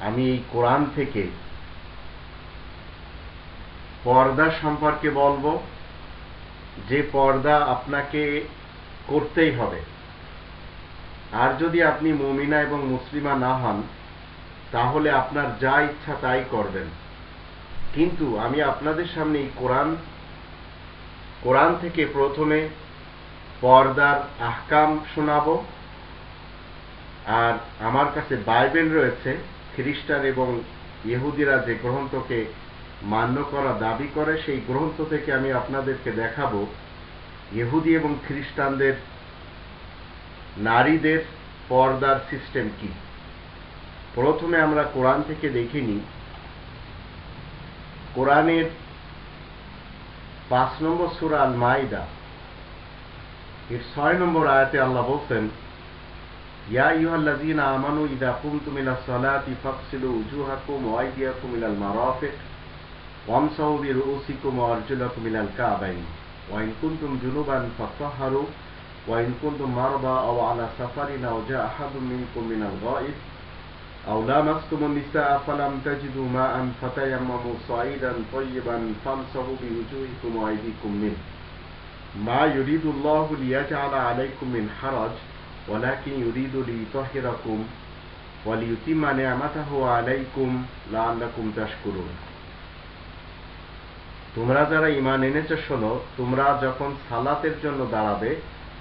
আমি এই কোরআন থেকে পর্দা সম্পর্কে বলব। যে পর্দা আপনাকে করতেই হবে। আর যদি আপনি মুমিনা এবং মুসলিমা না হন, তাহলে আপনার যা ইচ্ছা তাই করবেন। কিন্তু আমি আপনাদের সামনে এই কোরআন কোরআন থেকে প্রথমে পর্দার আহকাম শোনাবো। আর আমার কাছে বাইবেল রয়েছে। খ্রিস্টান এবং ইহুদিরা যে গ্রন্থকে মান্য করা, দাবি করে, সেই গ্রন্থ থেকে আমি আপনাদেরকে দেখাবো। ইহুদি এবং খ্রিস্টানদের নারীদের পর্দার সিস্টেম কি? প্রথমে আমরা কোরআন থেকে দেখিনি। কোরআনের পাঁচ নম্বর সুরা আল মাইদা এর ছয় নম্বর আয়াতে আল্লাহ বলছেন يا أيها الذين آمنوا إذا قمتم إلى الصلاة فاغسلوا وجوهكم وأيديكم إلى المرافق وامسحوا برؤوسكم وأرجلكم إلى الكعبين. وإن كنتم جنوبا فطهروا وإن كنتم مرضى أو على سفر أو جاء أحد منكم من الغائط أو لامستم النساء فلم تجدوا ماء فتيمموا صعيدا طيبا فامسحوا بوجوهكم وأيديكم منه. ما يريد الله ليجعل عليكم من حرج ولكن يريد ليطهركم وليتم نعمته عليكم لعلكم تشكرون তোমরা যারা ইমান এনেছ শোনো তোমরা যখন সালাতের জন্য দাঁড়াবে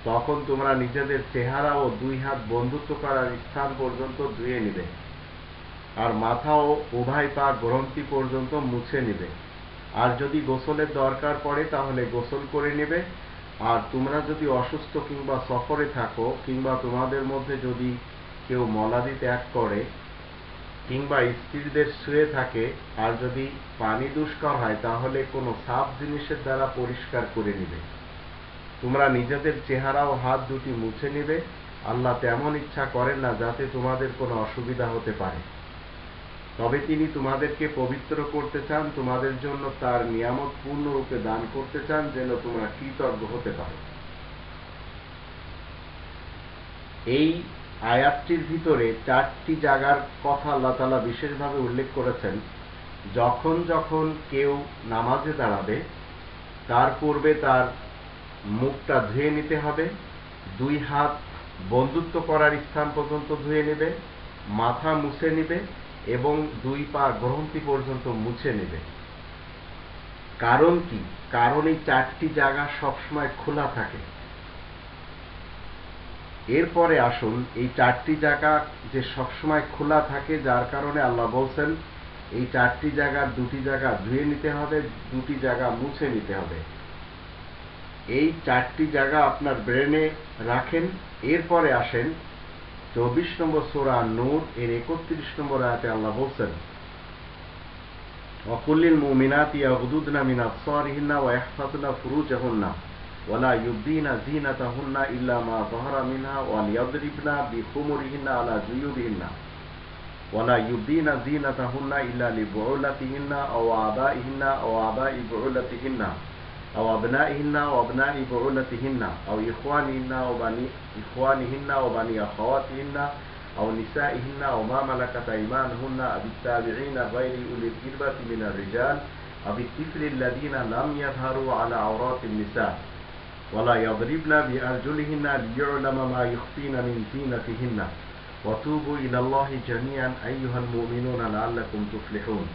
তখন তোমরা নিজেদের চেহারা ও দুই হাত বন্ধুত্ব করার স্থান পর্যন্ত ধুয়ে নিবে আর মাথা ও উভয় পা গ্রন্থি পর্যন্ত মুছে নিবে আর যদি গোসলের দরকার পড়ে তাহলে গোসল করে নেবে আর তোমরা যদি অসুস্থ কিংবা সফরে থাকো, কিংবা তোমাদের মধ্যে যদি কেউ মলাদি ত্যাগ করে, কিংবা স্ত্রীদের শুয়ে থাকে, আর যদি পানি দুষ্কর হয়, তাহলে কোনো সাফ জিনিসের দ্বারা পরিষ্কার করে নিবে। তোমরা নিজেদের চেহারা ও হাত দুটি মুছে নিবে। আল্লাহ তেমন ইচ্ছা করেন না যাতে তোমাদের কোনো অসুবিধা হতে পারে। তবে তিনি তোমাদেরকে পবিত্র করতে চান, তোমাদের জন্য তার নিয়ামত পূর্ণরূপে দান করতে চান, যেন তোমরা কৃতজ্ঞ হতে পারো। এই আয়াতটির ভিতরে চারটি জায়গার কথা আল্লাহ তালা বিশেষভাবে উল্লেখ করেছেন। যখন যখন কেউ নামাজে দাঁড়াবে, তার পূর্বে তার মুখটা ধুয়ে নিতে হবে, দুই হাত বন্ধুত্ব করার স্থান পর্যন্ত ধুয়ে নেবে, মাথা মুছে নেবে এবং দুই পা গ্রন্থি পর্যন্ত মুছে নেবে। কারণ কি? কারণ এই চারটি জায়গা সবসময় খোলা থাকে। এরপরে আসুন, এই চারটি জায়গা যে সবসময় খোলা থাকে, যার কারণে আল্লাহ বলছেন, এই চারটি জায়গার দুটি জায়গা ধুয়ে নিতে হবে, দুটি জায়গা মুছে নিতে হবে। এই চারটি জায়গা আপনার ব্রেনে রাখেন, এরপরে আসেন চব্বিশ নম্বর সোরা নূর এর একত্রিশ নম্বর আয়াতে আল্লাহ বলছেন অকুল্লিল মুমিনাত ইয়াগুদুদনা মিন আবসারিহিন্না ওয়া ইহফাজনা ফুরুজাহুন্না ওয়ালা ইউবদিনা জিনাতাহুন্না ইল্লা মা যাহারা মিনহা ওয়া লিয়াদরিবনা বিখুমুরিহিন্না আলা জুয়ুবিহিন্না ওয়ালা ইউবদিনা জিনাতাহুন্না ইল্লা লিবুউলাতিহিন্না আও আবাইহিন্না আও আবাই বুউলাতিহিন্না أو أبنائهن وأبناء بعولتهن أو إخوانهن وبني إخوانهن وبني أخواتهن أو نسائهن أو ما ملكت أيمانهن أو التابعين غير أولي الإربة من الرجال أو الطفل الذين لم يظهروا على عورات النساء ولا يضربن بأرجلهن ليعلم ما يخفين من زينتهن وتوبوا إلى الله جميعا أيها المؤمنون لعلكم تفلحون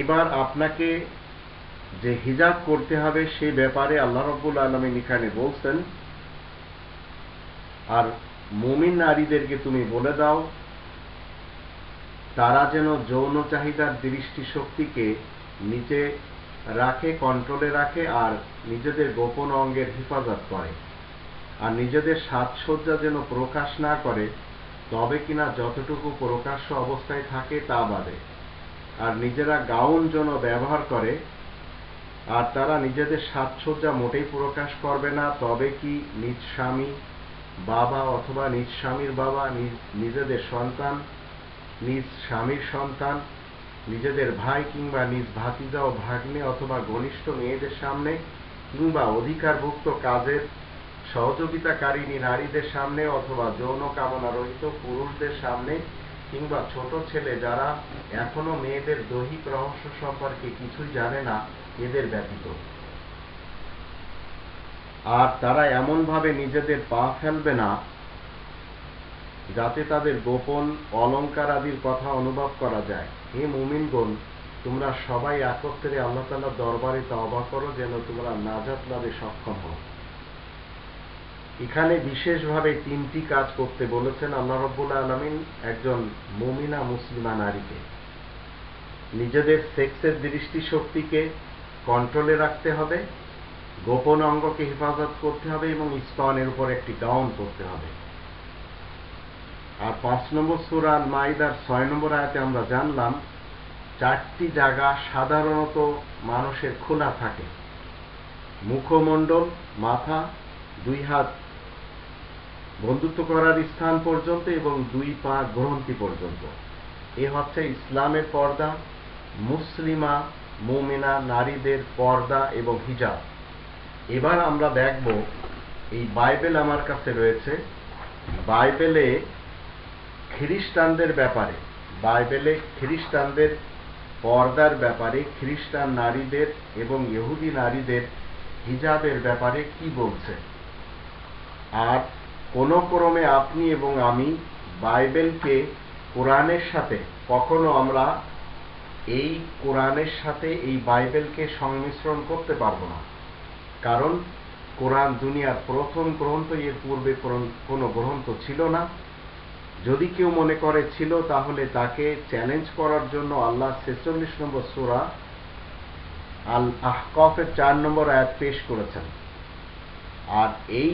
এবার আপনাকে যে হিজাব করতে হবে সে ব্যাপারে আল্লাহ রব্বুল আলমিন এখানে বলছেন আর মুমিন নারীদেরকে তুমি বলে দাও, তারা যেন যৌন চাহিদার দৃষ্টি শক্তিকে নিচে রাখে কন্ট্রোলে রাখে আর নিজেদের গোপন অঙ্গের হেফাজত করে। আর নিজেদের সাজসজ্জা যেন প্রকাশ না করে, তবে কিনা যতটুকু প্রকাশ্য অবস্থায় থাকে তা বাদে। আর নিজেরা গাউন যেন ব্যবহার করে, আর তারা নিজেদের সাজসজ্জা মোটেই প্রকাশ করবে না, তবে কি নিজ স্বামী বাবা অথবা নিজ স্বামীর বাবা নিজেদের সন্তান, নিজ স্বামীর সন্তান, নিজেদের ভাই কিংবা নিজ ভাতিজা ও ভাগ্নে অথবা ঘনিষ্ঠ মেয়েদের সামনে কিংবা অধিকারভুক্ত কাজের সহযোগিতাকারিণী নারীদের সামনে অথবা যৌন কামনা রহিত পুরুষদের সামনে কিংবা ছোট ছেলে যারা এখনও মেয়েদের দৈহিক রহস্য সম্পর্কে কিছুই জানে না, এদের ব্যতীত। আর তারা এমনভাবে নিজেদের পা ফেলবে না যাতে তাদের গোপন অলঙ্কার আদির কথা অনুভব করা যায়। হে মুমিনগণ, তোমরা সবাই একত্রে আল্লাহ তালার দরবারে তবা করো যেন তোমরা নাজাত লাভে সক্ষম হও। এখানে বিশেষভাবে তিনটি কাজ করতে বলেছেন আল্লাহ রব্বুল আলমিন একজন মুমিনা মুসলিমা নারীকে। নিজেদের সেক্সের দৃষ্টিশক্তিকে কন্ট্রোলে রাখতে হবে গোপন অঙ্গকে হেফাজত করতে হবে এবং স্তনের উপর একটি গাউন করতে হবে। আর পাঁচ নম্বর সুরাল মাইদার ছয় নম্বর আয়াতে আমরা জানলাম, চারটি জায়গা সাধারণত মানুষের খোলা থাকে। মুখমণ্ডল, মাথা, দুই হাত বন্ধুত্ব করার স্থান পর্যন্ত এবং দুই পা গ্রন্থি পর্যন্ত। এ হচ্ছে ইসলামের পর্দা, মুসলিমা, মুমিনা, নারীদের পর্দা এবং হিজাব। এবার আমরা দেখব এই বাইবেল আমার কাছে রয়েছে। বাইবেলে খ্রিস্টানদের ব্যাপারে, বাইবেলে খ্রিস্টানদের পর্দার ব্যাপারে, খ্রিস্টান নারীদের এবং ইহুদি নারীদের হিজাবের ব্যাপারে কি বলছে। আর কোন ক্রমে আপনি এবং আমি বাইবেলকে কোরআনের সাথে, কখনো আমরা এই কোরআনের সাথে এই বাইবেলকে সংমিশ্রণ করতে পারব না। কারণ কোরআন দুনিয়ার প্রথম গ্রন্থ, এর পূর্বে কোনো গ্রন্থ ছিল না। যদি কেউ মনে করে ছিল, তাহলে তাকে চ্যালেঞ্জ করার জন্য আল্লাহ ছেচল্লিশ নম্বর সুরা আল আহকফের চার নম্বর আয়াত পেশ করেছেন। আর এই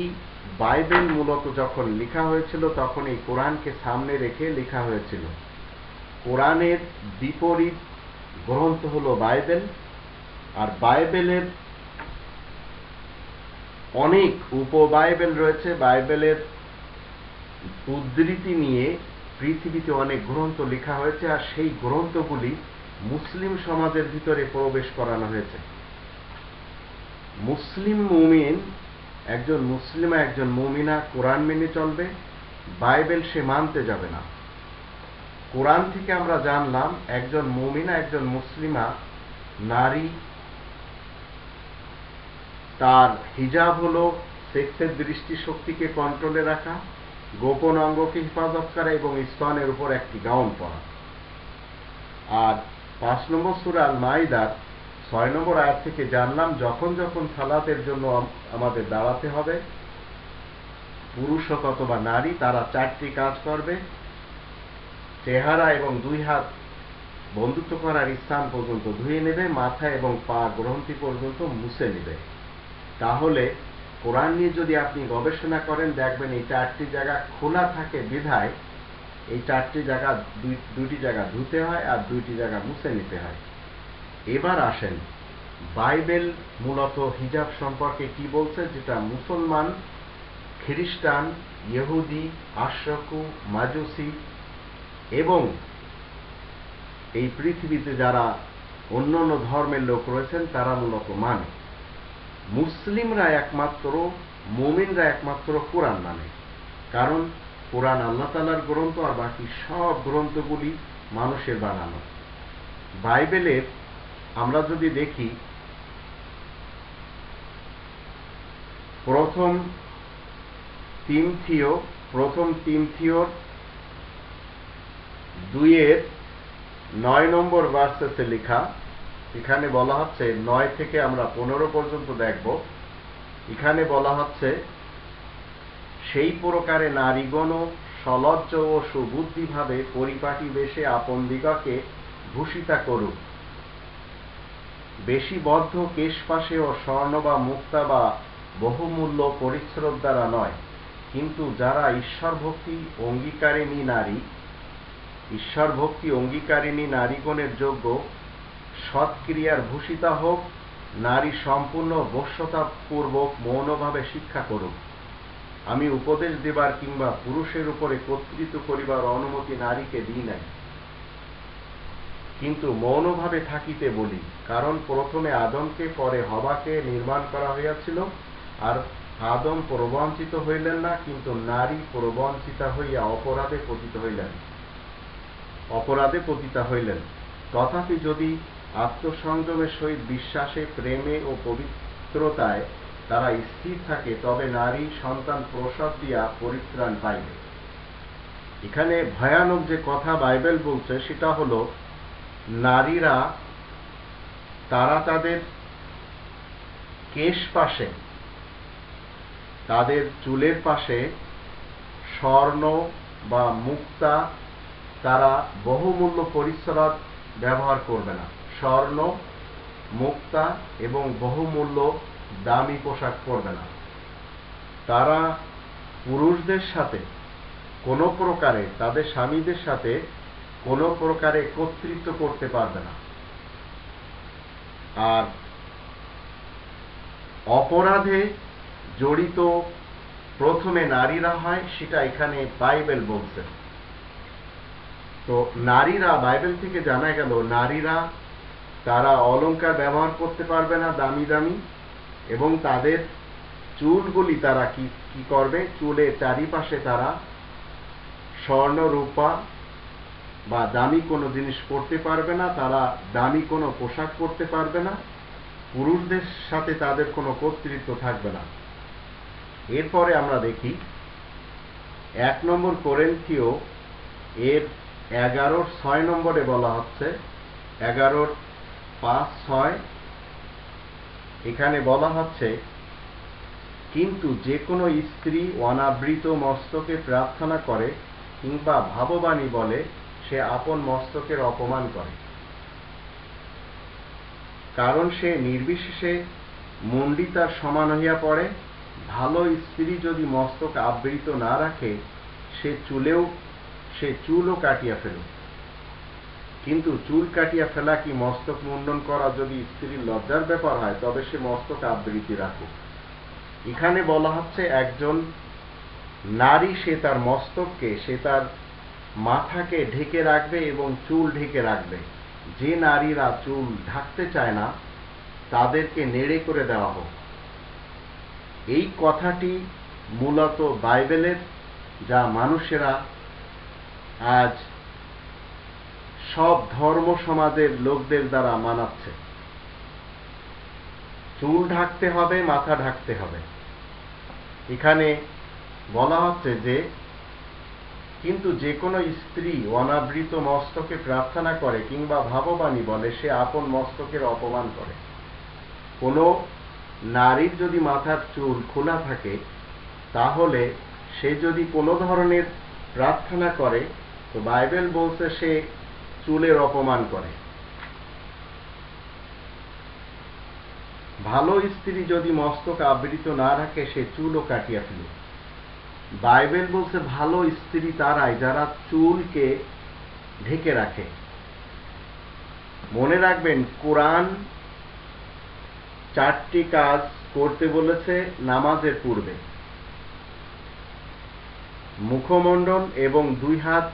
বাইবেল মূলত যখন লেখা হয়েছিল, তখন এই কোরআনকে সামনে রেখে লেখা হয়েছিল। কোরআনের বিপরীত গ্রন্থ হল বাইবেল, আর বাইবেলের অনেক উপবাইবেল রয়েছে। বাইবেলের উদ্ধৃতি নিয়ে পৃথিবীতে অনেক গ্রন্থ লেখা হয়েছে আর সেই গ্রন্থগুলি মুসলিম সমাজের ভিতরে প্রবেশ করানো হয়েছে। মুসলিম মুমিন, একজন মুসলিমা, একজন মুমিনা কোরআন মেনে চলবে, বাইবেল সে মানতে যাবে না। কোরআন থেকে আমরা জানলাম, একজন মুমিনা, একজন মুসলিমা নারী তার হিজাব হলো সেক্সের দৃষ্টি শক্তিকে কন্ট্রোলে রাখা, গোপন অঙ্গকে হেফাজত করা এবং স্তনের উপর একটি গাউন পরা। আর পাঁচ নম্বর সুরাল মাইদার ছয় নম্বর আয়াত থেকে জানলাম, যখন যখন সালাতের জন্য আমাদের দাঁড়াতে হবে, পুরুষ অথবা নারী, তারা চারটি কাজ করবে। চেহারা এবং দুই হাত বন্ধুত্ব করার স্থান পর্যন্ত ধুয়ে নেবে, মাথা এবং পা গ্রন্থি পর্যন্ত মুছে নেবে। তাহলে কোরআন নিয়ে যদি আপনি গবেষণা করেন, দেখবেন এই চারটি জায়গা খোলা থাকে বিধায়। এই চারটি জায়গা দুইটি জায়গা ধুতে হয় আর দুইটি জায়গা মুছে নিতে হয়। এবার আসেন, বাইবেল মূলত হিজাব সম্পর্কে কি বলছে, যেটা মুসলমান, খ্রিস্টান, ইহুদি, আশরকু, মাজুসি এবং এই পৃথিবীতে যারা অন্য অন্য ধর্মের লোক রয়েছেন, তারা মূলত মানে। মুসলিমরা একমাত্র, মোমিনরা একমাত্র কোরআন মানে। কারণ কোরআন আল্লাহ তালার গ্রন্থ আর বাকি সব গ্রন্থগুলি মানুষের বানানো। বাইবেলের আমরা যদি দেখি, প্রথম তিমথিও প্রথম তিমথিওর দুইয়ের নয় নম্বর ভার্সেসে লেখা এখানে বলা হচ্ছে নয় থেকে আমরা পনেরো পর্যন্ত দেখব। এখানে বলা হচ্ছে, সেই প্রকারে নারীগণও সলজ্জ ও সুবুদ্ধিভাবে পরিপাটি বেশে আপন দিগকে ভূষিতা করুক। বেশি বদ্ধ কেশপাশে ও স্বর্ণ বা মুক্তা বা বহুমূল্য পরিচ্ছদ দ্বারা নয়, কিন্তু যারা ঈশ্বর ভক্তি অঙ্গীকারিণী নারী ঈশ্বর ভক্তি অঙ্গীকারিণী নারীগণের যোগ্য সৎক্রিয়ার ভূষিতা হোক, নারী সম্পূর্ণ বশ্যতাপূর্বক মৌনভাবে শিক্ষা করুক। আমি উপদেশ দেবার কিংবা পুরুষের উপরে কর্তৃত্ব করিবার অনুমতি নারীকে দিই নাই। কিন্তু মৌনভাবে থাকিতে বলি, কারণ প্রথমে আদমকে, পরে হবাকে নির্মাণ করা হইয়াছিল, আর আদম প্রবঞ্চিত হইলেন না, কিন্তু নারী প্রবঞ্চিতা হইয়া অপরাধে পতিত হইলেন। অপরাধে পতিতা হইলেন। তথাপি যদি আত্মসংযমের সহিত বিশ্বাসে, প্রেমে ও পবিত্রতায় তারা স্থির থাকে, তবে নারী সন্তান প্রসব দিয়া পরিত্রাণ পাইবে এখানে ভয়ানক যে কথা বাইবেল বলছে, সেটা হলো, নারীরা তারা তাদের কেশ পাশে, তাদের চুলের পাশে স্বর্ণ বা মুক্তা তারা বহুমূল্য পরিচ্ছদ ব্যবহার করবে না। স্বর্ণ, মুক্তা এবং বহুমূল্য দামি পোশাক পরবে না। তারা পুরুষদের সাথে কোনো প্রকারে, তাদের স্বামীদের সাথে কোনো প্রকারে কর্তৃত্ব করতে পারবে না। আর অপরাধে জড়িত প্রথমে নারীরা হয়, সেটা এখানে বাইবেল বলছে। তো নারীরা, বাইবেল থেকে জানা গেল, নারীরা তারা অলংকার ব্যবহার করতে পারবে না দামি দামি, এবং তাদের চুলগুলি তারা কি কি করবে? চুলে চারিপাশে তারা স্বর্ণ, রূপা বা দামি কোনো জিনিস পরতে পারবে না, তারা দামি কোনো পোশাক পরতে পারবে না, পুরুষদের সাথে তাদের কোনো কর্তৃত্ব থাকবে না। এরপরে আমরা দেখি, এক নম্বর কোরেন্থীয় এর এগারোর ছয় নম্বরে বলা হচ্ছে, এগারোর পাঁচ, ছয়। এখানে বলা হচ্ছে, কিন্তু যে কোনো স্ত্রী অনাবৃত মস্তকে প্রার্থনা করে কিংবা ভাববাণী বলে সে আপন মস্তকের অপমান করে। কারণ সে নির্বিশেষে মন্ডি তার সমান হইয়া পড়ে। ভালো স্ত্রী যদি মস্তক আবৃত না রাখে, সে চুলেও, সে চুলও কাটিয়া ফেলুক। কিন্তু চুল কাটিয়া ফেলা কি মস্তক মুন্ডন করা যদি স্ত্রীর লজ্জার ব্যাপার হয়, তবে সে মস্তক আবৃতি রাখুক। এখানে বলা হচ্ছে একজন নারী সে তার মস্তককে, সে তার মাথাকে ঢেকে রাখবে এবং চুল ঢেকে রাখবে। যে নারীরা চুল ঢাকতে চায় না, তাদেরকে নেড়ে করে দেওয়া হোক। এই কথাটি মূলত বাইবেলের, যা মানুষেরা আজ সব ধর্ম সমাজের লোকদের দ্বারা মানাচ্ছে। চুল ঢাকতে হবে, মাথা ঢাকতে হবে। এখানে বলা হচ্ছে যে, কিন্তু যে কোনো স্ত্রী অনাবৃত মস্তকে প্রার্থনা করে কিংবা ভাববাণী বলে, সে আপন মস্তকের অপমান করে। কোনো নারীর যদি মাথার চুল খোলা থাকে, তাহলে সে যদি কোনো ধরনের প্রার্থনা করে, তো বাইবেল বলছে সে চুলের অপমান করে। ভালো স্ত্রী যদি মস্তক আবৃত না রাখে, সে চুলও কাটিয়া ফেলে। বাইবেল বলছে, ভালো স্ত্রী তারাই যারা চুলকে ঢেকে রাখে। মনে রাখবেন, কোরআন চারটি কাজ করতে বলেছে নামাজের পূর্বে। মুখমণ্ডল এবং দুই হাত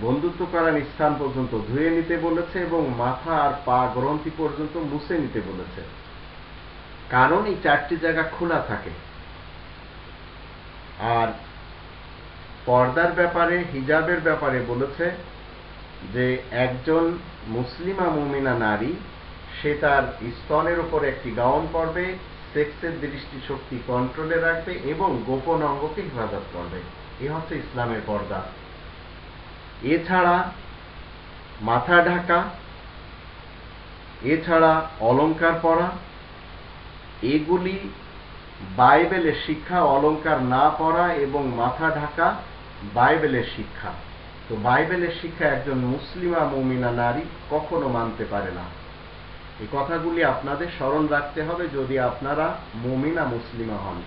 বন্ধুত্ব করার স্থান পর্যন্ত ধুয়ে নিতে বলেছে এবং মাথা আর পা গ্রন্থি পর্যন্ত মুছে নিতে বলেছে। কারণ এই চারটি জায়গা খোলা থাকে। আর পর্দার ব্যাপারে, হিজাবের ব্যাপারে বলেছে যে একজন মুসলিমা মুমিনা নারী, সে তার স্তনের উপর একটি গাউন পরবে, সেক্সের দৃষ্টি শক্তি কন্ট্রোলে রাখবে এবং গোপন অঙ্গকে হেফাজত করবে। এ হচ্ছে ইসলামের পর্দা। এছাড়া মাথা ঢাকা, এছাড়া অলংকার পরা, এগুলি বাইবেলের শিক্ষা, অলংকার না পড়া এবং মাথা ঢাকা বাইবেলের শিক্ষা। তো বাইবেলের শিক্ষা একজন মুসলিমা মুমিনা নারী কখনো মানতে পারে না। এই কথাগুলি আপনাদের স্মরণ রাখতে হবে যদি আপনারা মুমিনা, মুসলিমা হন।